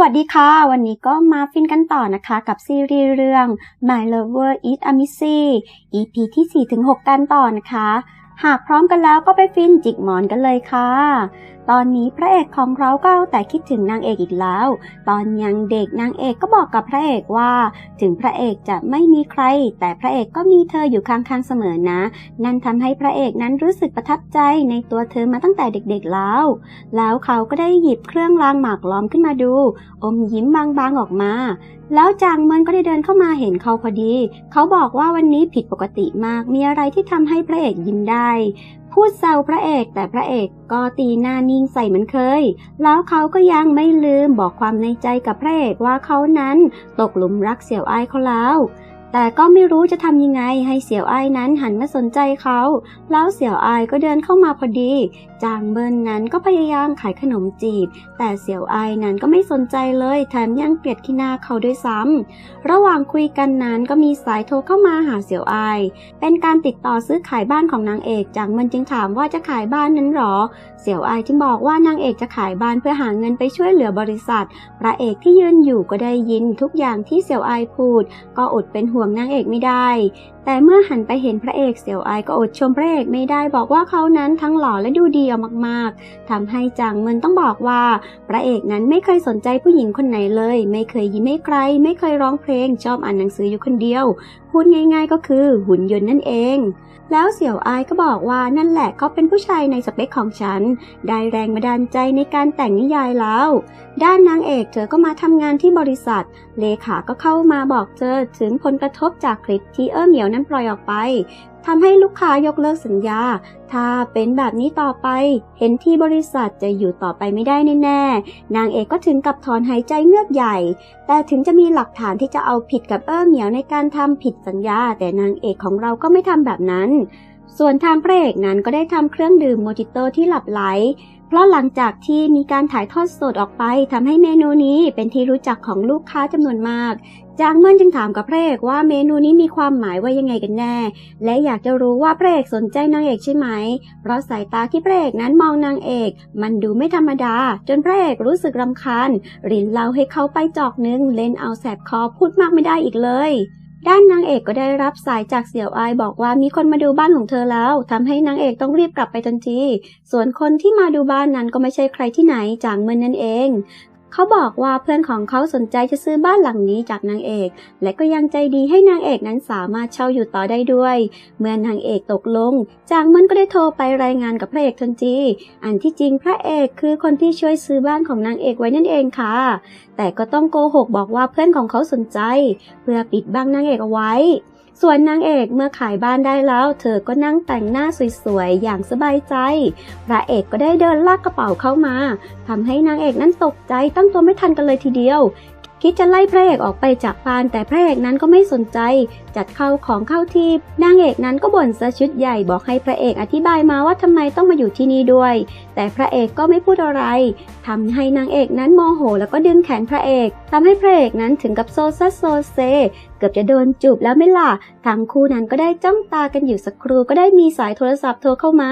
วัสดีค่ะ วันนี้ก็มาฟินกันต่อนะคะกับซีรีส์เรื่อง My Lover Is a Missy EP ที่ 4-6 กันต่อนะคะ หากพร้อมกันแล้วก็ไปฟินจิกหมอนกันเลยค่ะ ตอนนี้พระเอกของเราก็เอาแต่คิดถึงนางเอกอีกแล้ว ตอนยังเด็กนางเอกก็บอกกับพระเอกว่า ถึงพระเอกจะไม่มีใคร แต่พระเอกก็มีเธออยู่ข้างๆเสมอนะ นั่นทำให้พระเอกนั้นรู้สึกประทับใจในตัวเธอมาตั้งแต่เด็กๆแล้ว แล้วเขาก็ได้หยิบเครื่องรางหมากล้อมขึ้นมาดู อมยิ้มบางๆออกมา แล้วจางเมินก็ได้เดินเข้ามาเห็นเขาพอดี เขาบอกว่าวันนี้ผิดปกติมาก มีอะไรที่ทำให้พระเอกยิ้มได้ พูดแซวพระเอกแต่พระเอกก็ตีหน้านิ่งใส่เหมือนเคย แล้วเขาก็ยังไม่ลืมบอกความในใจกับพระเอกว่าเขานั้นตกหลุมรักเสี่ยวไอ้เขาแล้ว แต่ก็ไม่รู้จะทำยังไงให้เสี่ยวไอ้นั้นหันมาสนใจเขา แล้วเสี่ยวไอ้ก็เดินเข้ามาพอดี จางเบินนั้นก็พยายามขายขนมจีบ แต่เสี่ยวไอ้นั้นก็ไม่สนใจเลย แถมยังเกลียดขี้หน้าเขาด้วยซ้ำระหว่างคุยกันนั้นก็มีสายโทรเข้ามาหาเสี่ยวไอายเป็นการติดต่อซื้อขายบ้านของนางเอก จางเมินจึงถามว่าจะขายบ้านนั้นหรอ เสี่ยวไอายจึงบอกว่านางเอกจะขายบ้านเพื่อหาเงินไปช่วยเหลือบริษัท พระเอกที่ยืนอยู่ก็ได้ยินทุกอย่างที่เสี่ยวไอายพูด ก็อดเป็นห่วงนางเอกไม่ได้ แต่เมื่อหันไปเห็นพระเอกเสี่ยวอายก็อดชมพระเอกไม่ได้บอกว่าเขานั้นทั้งหล่อและดูดีเอามากๆทำให้จางเมินต้องบอกว่า พระเอกนั้นไม่เคยสนใจผู้หญิงคนไหนเลย ไม่เคยยิ้มให้ใคร ไม่เคยร้องเพลงชอบอ่านหนังสืออยู่คนเดียว พูดง่าย ๆ ก็คือหุ่นยนต์นั่นเอง แล้วเสี่ยวอายก็บอกว่านั่นแหละเขาเป็นผู้ชายในสเปคของฉัน ได้แรงบันดาลใจในการแต่งนิยายแล้ว ด้านนางเอกเธอก็มาทำงานที่บริษัท เลขาก็เข้ามาบอกเธอถึงผลกระทบจากคลิปที่เออเหมียวนั้นปล่อยออกไป ทำให้ลูกค้ายกเลิกสัญญา ถ้าเป็นแบบนี้ต่อไป เห็นที่บริษัทจะอยู่ต่อไปไม่ได้แน่ๆ นางเอกก็ถึงกับถอนหายใจเงือกใหญ่ แต่ถึงจะมีหลักฐานที่จะเอาผิดกับเอ้อเหมียวในการทำผิดสัญญา แต่นางเอกของเราก็ไม่ทำแบบนั้น ส่วนทางพระเอกนั้นก็ได้ทำเครื่องดื่มโมจิโต้ที่หลับไหล เพราะหลังจากที่มีการถ่ายทอดสดออกไปทำให้เมนูนี้เป็นที่รู้จักของลูกค้าจำนวนมาก จางเมินจึงถามกับพระเอกว่าเมนูนี้มีความหมายว่ายังไงกันแน่ และอยากจะรู้ว่าพระเอกสนใจนางเอกใช่ไหม เพราะสายตาที่พระเอกนั้นมองนางเอก มันดูไม่ธรรมดา จนพระเอกรู้สึกรำคาญรินเล่าให้เขาไปจอกนึงเล่นเอาแสบคอพูดมากไม่ได้อีกเลย ด้านนางเอกก็ได้รับสายจากเสี่ยวอายบอกว่ามีคนมาดูบ้านของเธอแล้วทำให้นางเอกต้องรีบกลับไปทันที ส่วนคนที่มาดูบ้านนั้นก็ไม่ใช่ใครที่ไหนจางเมินนั่นเอง เขาบอกว่าเพื่อนของเขาสนใจจะซื้อบ้านหลังนี้จากนางเอก และก็ยังใจดีให้นางเอกนั้นสามารถเช่าอยู่ต่อได้ด้วย เมื่อนางเอกตกลง จางมินก็ได้โทรไปรายงานกับพระเอกทันทีอันที่จริงพระเอกคือคนที่ช่วยซื้อบ้านของนางเอกไว้นั่นเองค่ะ แต่ก็ต้องโกหกบอกว่าเพื่อนของเขาสนใจ เพื่อปิดบังนางเอกเอาไว้ ส่วนนางเอกเมื่อขายบ้านได้แล้ว เธอก็นั่งแต่งหน้าสวยๆ อย่างสบายใจ พระเอกก็ได้เดินลากกระเป๋าเข้ามาทำให้นางเอกนั้นตกใจตั้งตัวไม่ทันกันเลยทีเดียว คิดจะไล่พระเอกออกไปจากบ้าน แต่พระเอกนั้นก็ไม่สนใจ จัดเข้าของเข้าที่นางเอกนั้นก็บ่นซะชุดใหญ่บอกให้พระเอกอธิบายมาว่าทำไมต้องมาอยู่ที่นี่ด้วย แต่พระเอกก็ไม่พูดอะไรทำให้นางเอกนั้นโมโห แล้วก็ดึงแขนพระเอกทำให้พระเอกนั้นถึงกับโซซัสโซเซเกือบจะโดนจูบแล้วไม่ล่ะทั้งคู่นั้นก็ได้จ้องตากันอยู่สักครู่ก็ได้มีสายโทรศัพท์โทรเข้ามา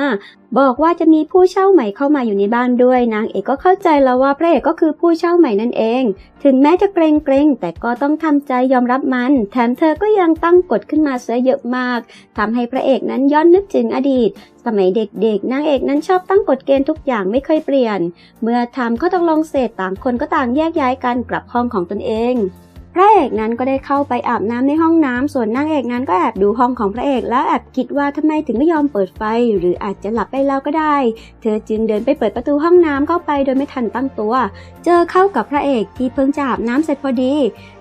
บอกว่าจะมีผู้เช่าใหม่เข้ามาอยู่ในบ้านด้วย นางเอกก็เข้าใจแล้วว่าพระเอกก็คือผู้เช่าใหม่นั่นเอง ถึงแม้จะเกรงเกรงแต่ก็ต้องทำใจยอมรับมัน แถมเธอก็ยังตั้งกฎขึ้นมาเสียเยอะมากทำให้พระเอกนั้นย้อนนึกถึงอดีต สมัยเด็กๆนางเอกนั้นชอบตั้งกฎเกณฑ์ทุกอย่างไม่เคยเปลี่ยน เมื่อทำข้อตกลงเสร็จต่างคนก็ต่างแยกย้ายกันกลับห้องของตนเอง พระเอกนั้นก็ได้เข้าไปอาบน้ำในห้องน้ำส่วนนางเอกนั้นก็แอบดูห้องของพระเอก แล้วแอบคิดว่าทำไมถึงไม่ยอมเปิดไฟ หรืออาจจะหลับไปแล้วก็ได้ เธอจึงเดินไปเปิดประตูห้องน้ำเข้าไปโดยไม่ทันตั้งตัว เจอเข้ากับพระเอกที่เพิ่งจะอาบน้ำเสร็จพอดี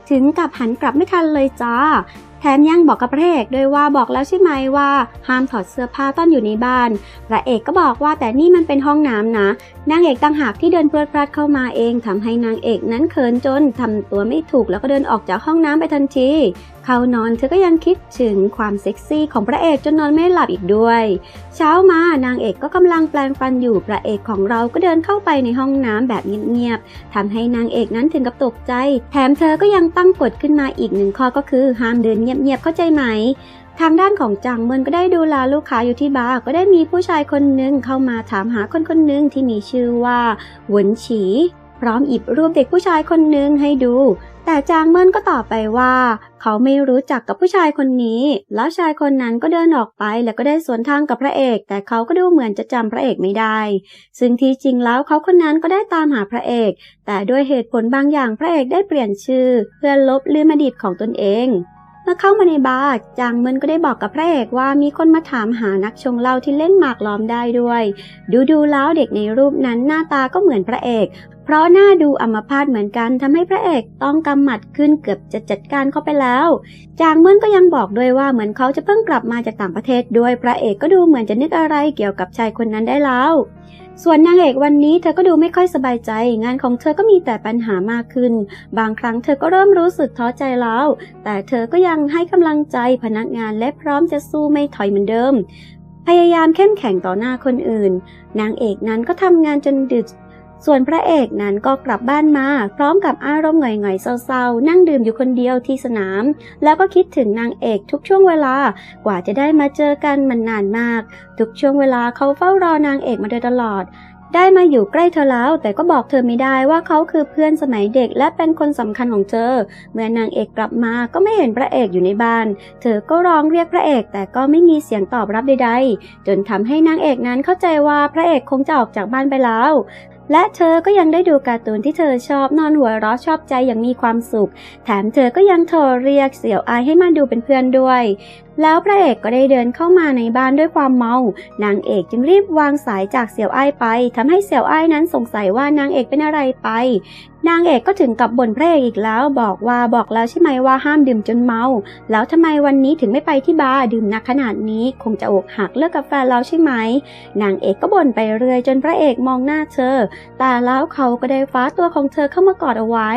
ถึงกับหันกลับไม่ทันเลยจ้า แถมยังบอกกับพระเอกด้วยว่าบอกแล้วใช่ไหมว่าห้ามถอดเสื้อผ้าตอนอยู่ในบ้าน พระเอกก็บอกว่าแต่นี่มันเป็นห้องน้ำนะ นางเอกต่างหากที่เดินเพลิดเพลิดเข้ามาเองทำให้นางเอกนั้นเขินจนทำตัวไม่ถูกแล้วก็เดินออกจากห้องน้ำไปทันทีเข้านอนเธอก็ยังคิดถึงความเซ็กซี่ของพระเอกจนนอนไม่หลับอีกด้วย เช้ามานางเอกก็กำลังแปลงฟันอยู่พระเอกของเราก็เดินเข้าไปในห้องน้ำแบบเงียบๆทำให้นางเอกนั้นถึงกับตกใจ แถมเธอก็ยังตั้งกฎขึ้นมาอีกหนึ่งข้อก็คือห้ามเดินเงียบๆเข้าใจไหมทางด้านของจางเมินก็ได้ดูแลลูกค้าอยู่ที่บาร์ก็ได้มีผู้ชายคนหนึ่งเข้ามาถามหาคนคนหนึ่งที่มีชื่อว่าหวนฉี ร้อมหยิบรูปเด็กผู้ชายคนหนึ่งให้ดู แต่จางเมินก็ตอบไปว่า เขาไม่รู้จักกับผู้ชายคนนี้ แล้วชายคนนั้นก็เดินออกไปแล้วก็ได้สวนทางกับพระเอก แต่เขาก็ดูเหมือนจะจำพระเอกไม่ได้ ซึ่งที่จริงแล้วเขาคนนั้นก็ได้ตามหาพระเอก แต่ด้วยเหตุผลบางอย่างพระเอกได้เปลี่ยนชื่อ เพื่อลบลืมอดีตของตนเอง เมื่อเข้ามาในบาร์จางเมินก็ได้บอกกับพระเอกว่ามีคนมาถามหานักชงเหล้าที่เล่นหมากล้อมได้ด้วย ดูดูๆแล้วเด็กในรูปนั้นหน้าตาก็เหมือนพระเอก เพราะหน้าดูอัมพาตเหมือนกันทำให้พระเอกต้องกำหมัดขึ้นเกือบจะจัดการเขาไปแล้ว จางเมินก็ยังบอกด้วยว่าเหมือนเขาจะเพิ่งกลับมาจากต่างประเทศด้วยพระเอกก็ดูเหมือนจะนึกอะไรเกี่ยวกับชายคนนั้นได้แล้ว ส่วนนางเอกวันนี้เธอก็ดูไม่ค่อยสบายใจ งานของเธอก็มีแต่ปัญหามากขึ้น บางครั้งเธอก็เริ่มรู้สึกท้อใจแล้ว แต่เธอก็ยังให้กำลังใจพนักงานและพร้อมจะสู้ไม่ถอยเหมือนเดิม พยายามเข้มแข็งต่อหน้าคนอื่น นางเอกนั้นก็ทำงานจนดึก ส่วนพระเอกนั้นก็กลับบ้านมา พร้อมกับอารมณ์หงอยๆเศร้าๆ นั่งดื่มอยู่คนเดียวที่สนาม แล้วก็คิดถึงนางเอกทุกช่วงเวลากว่าจะได้มาเจอกันมันนานมาก ทุกช่วงเวลาเขาเฝ้ารอนางเอกมาโดยตลอดได้มาอยู่ใกล้เธอแล้ว แต่ก็บอกเธอไม่ได้ว่าเขาคือเพื่อนสมัยเด็กและเป็นคนสำคัญของเธอ เมื่อนางเอกกลับมาก็ไม่เห็นพระเอกอยู่ในบ้าน เธอก็ร้องเรียกพระเอกแต่ก็ไม่มีเสียงตอบรับใดๆ จนทำให้นางเอกนั้นเข้าใจว่าพระเอกคงจะออกจากบ้านไปแล้ว และเธอก็ยังได้ดูการ์ตูนที่เธอชอบนอนหัวเราะชอบใจอย่างมีความสุข แถมเธอก็ยังโทรเรียกเสี่ยวอายให้มาดูเป็นเพื่อนด้วยแล้วพระเอกก็ได้เดินเข้ามาในบ้านด้วยความเมา นางเอกจึงรีบวางสายจากเสี่ยวอ้ายไปทำให้เสี่ยวอ้ายนั้นสงสัยว่านางเอกเป็นอะไรไป นางเอกก็ถึงกับบ่นพระเอกอีกแล้ว บอกว่าบอกแล้วใช่ไหมว่าห้ามดื่มจนเมา แล้วทำไมวันนี้ถึงไม่ไปที่บาร์ดื่มหนักขนาดนี้คงจะอกหักเลิกกับแฟนแล้วใช่ไหม นางเอกก็บ่นไปเรื่อยจนพระเอกมองหน้าเธอ แต่แล้วเขาก็ได้ฟ้าตัวของเธอเข้ามากอดเอาไว้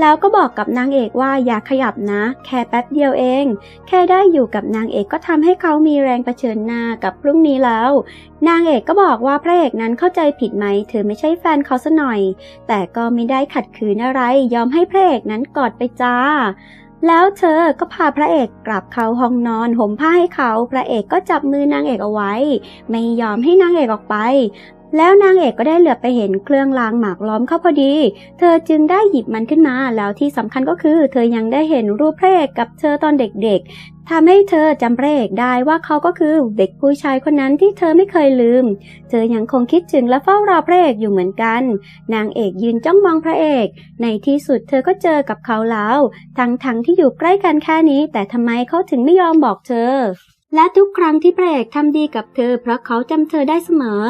แล้วก็บอกกับนางเอกว่าอย่าขยับนะ แค่แป๊บเดียวเอง แค่ได้อยู่กับนางเอกก็ทำให้เขามีแรงเผชิญหน้ากับพรุ่งนี้แล้ว นางเอกก็บอกว่าพระเอกนั้นเข้าใจผิดไหม เธอไม่ใช่แฟนเขาซะหน่อย แต่ก็ไม่ได้ขัดขืนอะไร ยอมให้พระเอกนั้นกอดไปจ้าแล้วเธอก็พาพระเอกกลับเข้าห้องนอนห่มผ้าให้เขา พระเอกก็จับมือนางเอกเอาไว้ ไม่ยอมให้นางเอกออกไป แล้วนางเอกก็ได้เหลือบไปเห็นเครื่องรางหมากล้อมเข้าพอดี เธอจึงได้หยิบมันขึ้นมา แล้วที่สำคัญก็คือ เธอยังได้เห็นรูปพระเอกกับเธอตอนเด็กๆทำให้เธอจำพระเอกได้ว่าเขาก็คือเด็กผู้ชายคนนั้นที่เธอไม่เคยลืม เธอยังคงคิดถึงและเฝ้ารอพระเอกอยู่เหมือนกัน นางเอกยืนจ้องมองพระเอก ในที่สุดเธอก็เจอกับเขาแล้ว ทั้งๆที่อยู่ใกล้กันแค่นี้ แต่ทำไมเขาถึงไม่ยอมบอกเธอ และทุกครั้งที่พระเอกทำดีกับเธอ เพราะเขาจำเธอได้เสมอ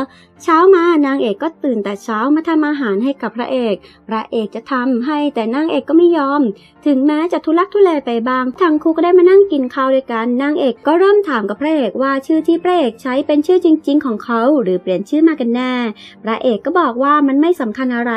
เช้ามานางเอกก็ตื่นแต่เช้ามาทำอาหารให้กับพระเอก พระเอกจะทำให้แต่นางเอกก็ไม่ยอม ถึงแม้จะทุลักทุเลไปบ้างทั้งคู่ก็ได้มานั่งกินข้าวด้วยกันนางเอกก็เริ่มถามกับพระเอกว่าชื่อที่พระเอกใช้เป็นชื่อจริง ๆ ของเขา หรือเปลี่ยนชื่อมากันแน่ พระเอกก็บอกว่ามันไม่สำคัญอะไร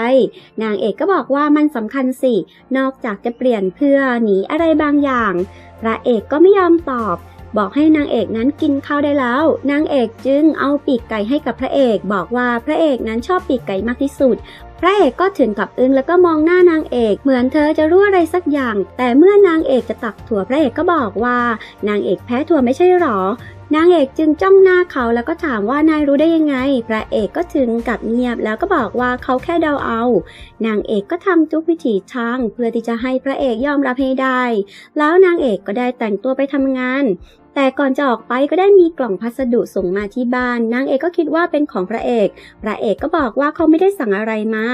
นางเอกก็บอกว่ามันสำคัญสิ นอกจากจะเปลี่ยนเพื่อหนีอะไรบางอย่าง พระเอกก็ไม่ยอมตอบ บอกให้นางเอกนั้นกินข้าวได้แล้ว นางเอกจึงเอาปีกไก่ให้กับพระเอก บอกว่าพระเอกนั้นชอบปีกไก่มากที่สุด พระเอกก็ถึงกับอึ้งแล้วก็มองหน้านางเอก เหมือนเธอจะรู้อะไรสักอย่าง แต่เมื่อนางเอกจะตักถั่วพระเอกก็บอกว่า นางเอกแพ้ถั่วไม่ใช่หรอนางเอกจึงจ้องหน้าเขาแล้วก็ถามว่านายรู้ได้ยังไง พระเอกก็ถึงกับเงียบแล้วก็บอกว่าเขาแค่เดาเอา นางเอกก็ทำทุกวิถีทางเพื่อที่จะให้พระเอกยอมรับให้ได้ แล้วนางเอกก็ได้แต่งตัวไปทำงาน แต่ก่อนจะออกไปก็ได้มีกล่องพัสดุส่งมาที่บ้าน นางเอกก็คิดว่าเป็นของพระเอก พระเอกก็บอกว่าเขาไม่ได้สั่งอะไรมา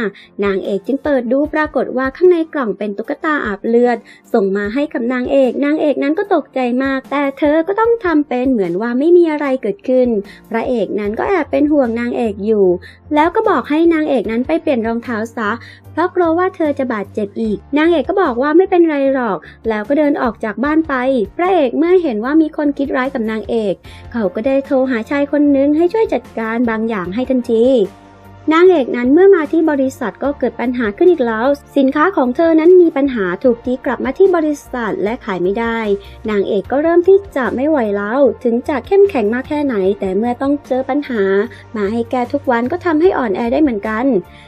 นางเอกจึงเปิดดูปรากฏว่าข้างในกล่องเป็นตุ๊กตาอาบเลือด ส่งมาให้กับนางเอก นางเอกนั้นก็ตกใจมาก แต่เธอก็ต้องทำเป็นเหมือนว่าไม่มีอะไรเกิดขึ้น พระเอกนั้นก็แอบเป็นห่วงนางเอกอยู่ แล้วก็บอกให้นางเอกนั้นไปเปลี่ยนรองเท้าซะ เพราะกลัวว่าเธอจะบาดเจ็บอีก นางเอกก็บอกว่าไม่เป็นไรหรอก แล้วก็เดินออกจากบ้านไป พระเอกเมื่อเห็นว่ามีคนคิดร้ายกับนางเอก เขาก็ได้โทรหาชายคนนึงให้ช่วยจัดการบางอย่างให้ทันที นางเอกนั้นเมื่อมาที่บริษัทก็เกิดปัญหาขึ้นอีกแล้ว สินค้าของเธอนั้นมีปัญหาถูกตีกลับมาที่บริษัทและขายไม่ได้ นางเอกก็เริ่มที่จะไม่ไหวแล้ว ถึงจะเข้มแข็งมากแค่ไหน แต่เมื่อต้องเจอปัญหา มาให้แกทุกวันก็ทำให้อ่อนแอได้เหมือนกัน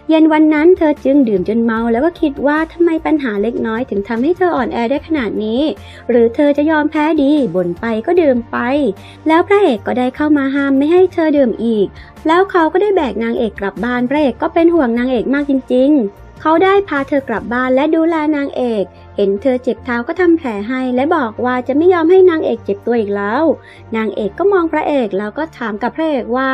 เย็นวันนั้นเธอจึงดื่มจนเมาแล้วก็คิดว่าทำไมปัญหาเล็กน้อย ถึงทำให้เธออ่อนแอได้ขนาดนี้ หรือเธอจะยอมแพ้ดีบ่นไปก็ดื่มไป แล้วพระเอกก็ได้เข้ามาห้ามไม่ให้เธอดื่มอีก แล้วเขาก็ได้แบกนางเอกกลับบ้านพระเอกก็เป็นห่วงนางเอกมากจริง ๆ เขาได้พาเธอกลับบ้านและดูแลนางเอก เห็นเธอเจ็บเท้าก็ทำแผลให้ และบอกว่าจะไม่ยอมให้นางเอกเจ็บตัวอีกแล้ว นางเอกก็มองพระเอกแล้วก็ถามกับพระเอกว่า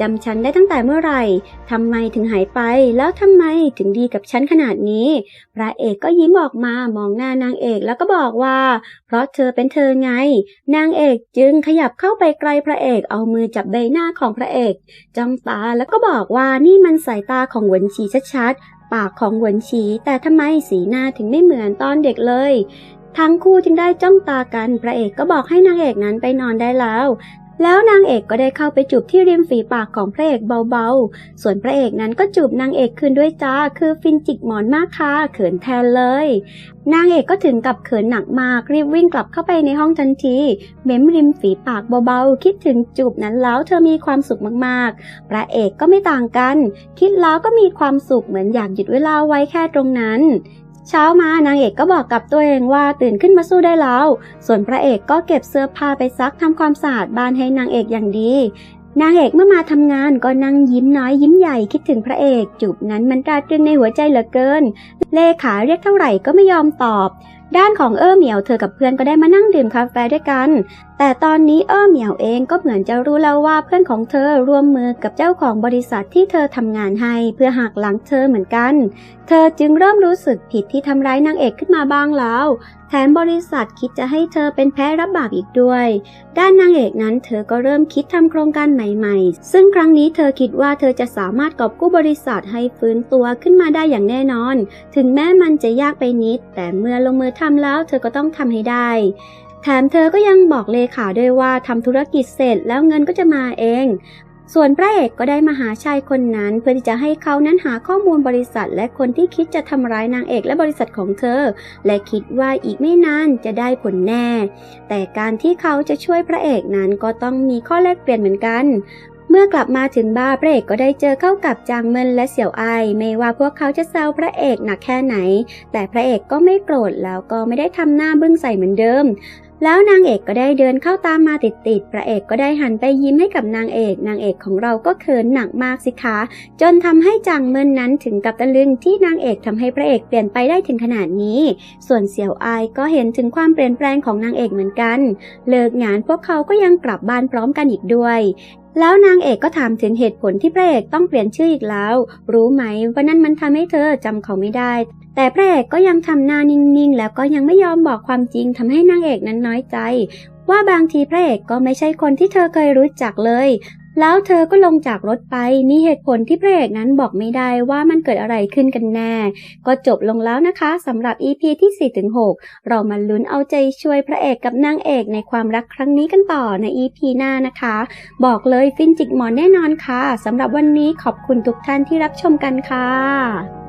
จำฉันได้ตั้งแต่เมื่อไหร่ทำไมถึงหายไป แล้วทำไมถึงดีกับฉันขนาดนี้ พระเอกก็ยิ้มออกมามองหน้านางเอกแล้วก็บอกว่า เพราะเธอเป็นเธอไง นางเอกจึงขยับเข้าไปไกลพระเอกเอามือจับใบหน้าของพระเอกจ้องตาแล้วก็บอกว่านี่มันสายตาของหวนฉีชัดๆ ปากของหวนฉี แต่ทำไมสีหน้าถึงไม่เหมือนตอนเด็กเลย ทั้งคู่จึงได้จ้องตากัน พระเอกก็บอกให้นางเอกนั้นไปนอนได้แล้ว แล้วนางเอกก็ได้เข้าไปจูบที่ริมฝีปากของพระเอกเบาๆ ส่วนพระเอกนั้นก็จูบนางเอกคืนด้วยจ้า คือฟินจิกหมอนมากค่ะ เขินแทนเลย นางเอกก็ถึงกับเขินหนักมาก รีบวิ่งกลับเข้าไปในห้องทันที เม้มริมฝีปากเบาๆ คิดถึงจูบนั้นแล้วเธอมีความสุขมากๆ พระเอกก็ไม่ต่างกัน คิดแล้วก็มีความสุขเหมือนอยากหยุดเวลาไว้แค่ตรงนั้น เช้ามานางเอกก็บอกกับตัวเองว่าตื่นขึ้นมาสู้ได้แล้ว ส่วนพระเอกก็เก็บเสื้อผ้าไปซักทำความสะอาดบ้านให้นางเอกอย่างดีนางเอกเมื่อมาทำงานก็นั่งยิ้มน้อยยิ้มใหญ่คิดถึงพระเอกจูบนั้นมันตราตรึงในหัวใจเหลือเกิน เลขาเรียกเท่าไหร่ก็ไม่ยอมตอบ ด้านของเออเหมียวเธอกับเพื่อนก็ได้มานั่งดื่มกาแฟด้วยกัน แต่ตอนนี้เออเหมียวเองก็เหมือนจะรู้แล้วว่าเพื่อนของเธอร่วมมือกับเจ้าของบริษัทที่เธอทำงานให้เพื่อหักหลังเธอเหมือนกัน เธอจึงเริ่มรู้สึกผิดที่ทำร้ายนางเอกขึ้นมาบ้างแล้ว แถมบริษัทคิดจะให้เธอเป็นแพ้รับบาปอีกด้วย ด้านนางเอกนั้นเธอก็เริ่มคิดทำโครงการใหม่ๆ ซึ่งครั้งนี้เธอคิดว่าเธอจะสามารถกอบกู้บริษัทให้ฟื้นตัวขึ้นมาได้อย่างแน่นอน ถึงแม้มันจะยากไปนิด แต่เมื่อลงมือททำแล้วเธอก็ต้องทำให้ได้ แถมเธอก็ยังบอกเลขาด้วยว่าทำธุรกิจเสร็จแล้วเงินก็จะมาเอง ส่วนพระเอกก็ได้มาหาชายคนนั้น เพื่อที่จะให้เขานั้นหาข้อมูลบริษัท และคนที่คิดจะทำร้ายนางเอกและบริษัทของเธอ และคิดว่าอีกไม่นานจะได้ผลแน่ แต่การที่เขาจะช่วยพระเอกนั้นก็ต้องมีข้อแลกเปลี่ยนเหมือนกัน เมื่อกลับมาถึงบ้านพระเอกก็ได้เจอเข้ากับจางเมินและเสี่ยวไอไม่ว่าพวกเขาจะแซวพระเอกหนักแค่ไหน แต่พระเอกก็ไม่โกรธแล้วก็ไม่ได้ทำหน้าบึ้งใส่เหมือนเดิมแล้วนางเอกก็ได้เดินเข้าตามมาติดๆ พระเอกก็ได้หันไปยิ้มให้กับนางเอก นางเอกของเราก็เขินหนักมากสิคะ จนทำให้จางเมินนั้นถึงกับตะลึงที่นางเอกทำให้พระเอกเปลี่ยนไปได้ถึงขนาดนี้ ส่วนเสี่ยวอายก็เห็นถึงความเปลี่ยนแปลงของนางเอกเหมือนกัน เลิกงานพวกเขาก็ยังกลับบ้านพร้อมกันอีกด้วย แล้วนางเอกก็ถามถึงเหตุผลที่พระเอกต้องเปลี่ยนชื่ออีกแล้ว รู้ไหมว่านั่นมันทำให้เธอจำเขาไม่ได้ แต่พระเอกก็ยังทำหน้านิ่งๆ แล้วก็ยังไม่ยอมบอกความจริงทำให้นางเอกนั้นน้อยใจ ว่าบางทีพระเอกก็ไม่ใช่คนที่เธอเคยรู้จักเลย แล้วเธอก็ลงจากรถไป มีเหตุผลที่พระเอกนั้นบอกไม่ได้ว่ามันเกิดอะไรขึ้นกันแน่ ก็จบลงแล้วนะคะสำหรับ EP ที่ 4-6 เรามาลุ้นเอาใจช่วยพระเอกกับนางเอกในความรักครั้งนี้กันต่อใน EP หน้านะคะ บอกเลยฟินจิกหมอนแน่นอนค่ะสำหรับวันนี้ขอบคุณทุกท่านที่รับชมกันค่ะ